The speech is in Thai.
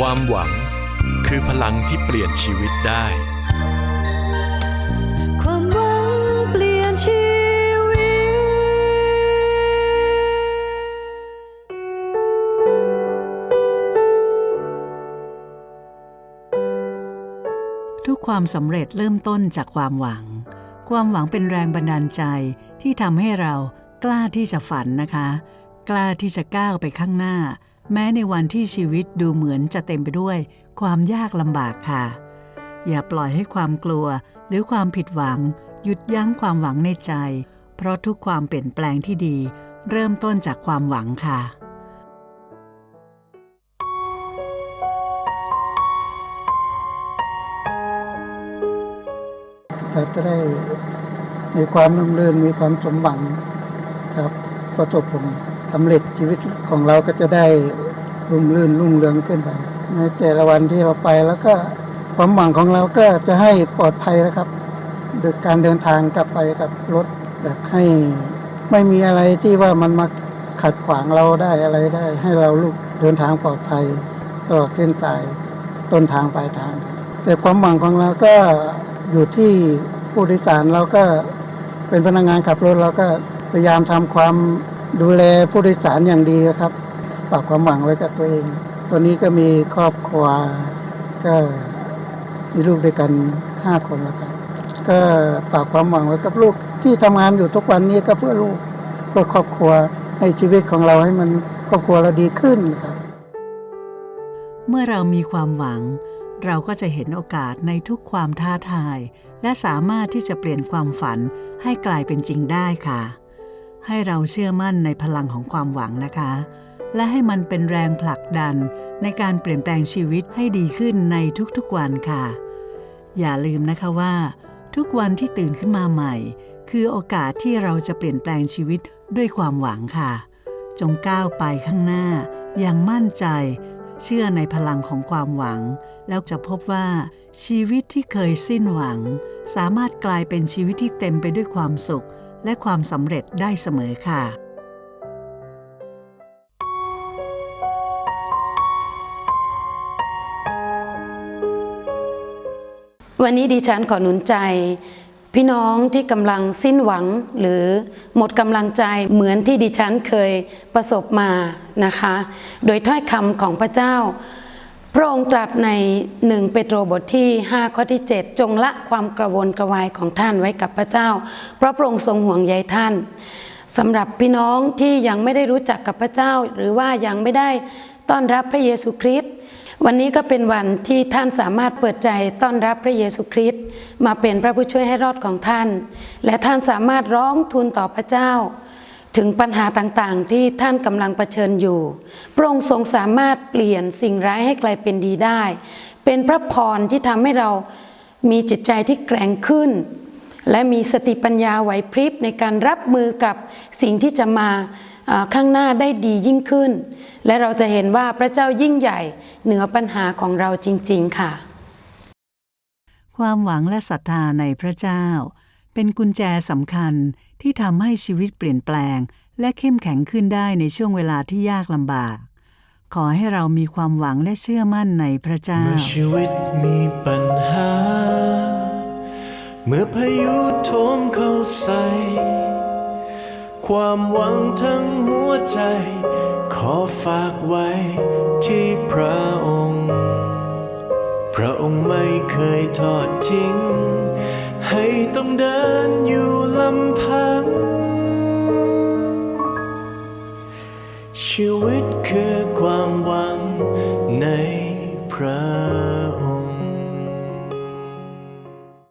ความหวังคือพลังที่เปลี่ยนชีวิตได้ ความหวังเปลี่ยนชีวิต ทุกความสำเร็จเริ่มต้นจากความหวัง ความหวังเป็นแรงบันดาลใจที่ทำให้เรากล้าที่จะฝันนะคะ กล้าที่จะก้าวไปข้างหน้า แม้ในวันที่ชีวิตดูเหมือนจะเต็มไปด้วย ความยากลำบากค่ะ อย่าปล่อยให้ความกลัวหรือความผิดหวัง หยุดยั้งความหวังในใจ เพราะทุกความเปลี่ยนแปลงที่ดี เริ่มต้นจากความหวังค่ะ เราจะได้มีความรุ่งเรืองมีความสมหวังครับประสบผล สำเร็จชีวิตของเราก็จะได้รุ่งเรืองรุ่งเรืองขึ้นไปในแต่ละวันที่เราไปแล้วก็ความหวังของเราก็จะให้ปลอดภัยนะครับโดยการเดินทางกลับไปกับรถอยากให้ไม่มีอะไรที่ว่ามันมาขัดขวางเราได้อะไรได้ ให้เราลูกเดินทางปลอดภัยตลอดเส้นสายต้นทางปลายทาง แต่ความหวังของเราก็อยู่ที่ผู้โดยสารเราก็เป็นพนักงานขับรถเราก็พยายามทำความ ดูแลผู้โดยสารอย่างดีนะครับฝากความหวังไว้กับตัวเอง ตัวนี้ก็มีครอบครัวก็มีลูกด้วยกันห้าคนแล้วครับ ก็ฝากความหวังไว้กับลูกที่ทำงานอยู่ทุกวันนี้ก็เพื่อลูกเพื่อครอบครัวให้ชีวิตของเราให้มันครอบครัวเราดีขึ้นครับ เมื่อเรามีความหวัง เราก็จะเห็นโอกาสในทุกความท้าทาย และสามารถที่จะเปลี่ยนความฝันให้กลายเป็นจริงได้ค่ะ ให้เราเชื่อมั่นในพลังของความหวังนะคะ และให้มันเป็นแรงผลักดันในการเปลี่ยนแปลงชีวิตให้ดีขึ้นในทุกๆวันค่ะ อย่าลืมนะคะว่า ทุกวันที่ตื่นขึ้นมาใหม่ คือโอกาสที่เราจะเปลี่ยนแปลงชีวิตด้วยความหวังค่ะ จงก้าวไปข้างหน้า อย่างมั่นใจ เชื่อในพลังของความหวัง แล้วจะพบว่าชีวิตที่เคยสิ้นหวัง สามารถกลายเป็นชีวิตที่เต็มไปด้วยความสุข และความสำเร็จได้เสมอค่ะ วันนี้ดิฉันขอหนุนใจ พี่น้องที่กำลังสิ้นหวังหรือหมดกำลังใจเหมือนที่ดิฉันเคยประสบมานะคะ โดยถ้อยคำของพระเจ้า พระองค์ตรัสในหนึ่งเปโตรบทที่ 5 ข้อที่ 7 จงละความกระวนกระวายของท่านไว้กับพระเจ้า เพราะพระองค์ทรงห่วงใยท่านสำหรับพี่น้องที่ยังไม่ได้รู้จักกับพระเจ้า หรือว่ายังไม่ได้ต้อนรับพระเยซูคริสต์วันนี้ก็เป็นวันที่ท่านสามารถเปิดใจต้อนรับพระเยซูคริสต์มาเป็นพระผู้ช่วยให้รอดของท่าน และท่านสามารถร้องทูลต่อพระเจ้า ถึงปัญหาต่างๆ ที่ท่านกำลังเผชิญอยู่ พระองค์ทรงสามารถเปลี่ยนสิ่งร้ายให้กลายเป็นดีได้ เป็นพระพรที่ทำให้เรามีจิตใจที่แกร่งขึ้น และมีสติปัญญาไหวพริบในการรับมือกับสิ่งที่จะมาข้างหน้าได้ดียิ่งขึ้น และเราจะเห็นว่าพระเจ้ายิ่งใหญ่เหนือปัญหาของเราจริง ๆ ค่ะ ความหวังและศรัทธาในพระเจ้า เป็นกุญแจสำคัญที่ทำให้ชีวิตเปลี่ยนแปลง และเข้มแข็งขึ้นได้ในช่วงเวลาที่ยากลำบาก ขอให้เรามีความหวังและเชื่อมั่นในพระเจ้า เมื่อชีวิตมีปัญหา เมื่อพายุโถมเข้าใส่ความหวังทั้งหัวใจ ขอฝากไว้ที่พระองค์ พระองค์ไม่เคยทอดทิ้ง ให้ต้องเดินอยู่ลำพัง ชีวิตคือความหวังในพระ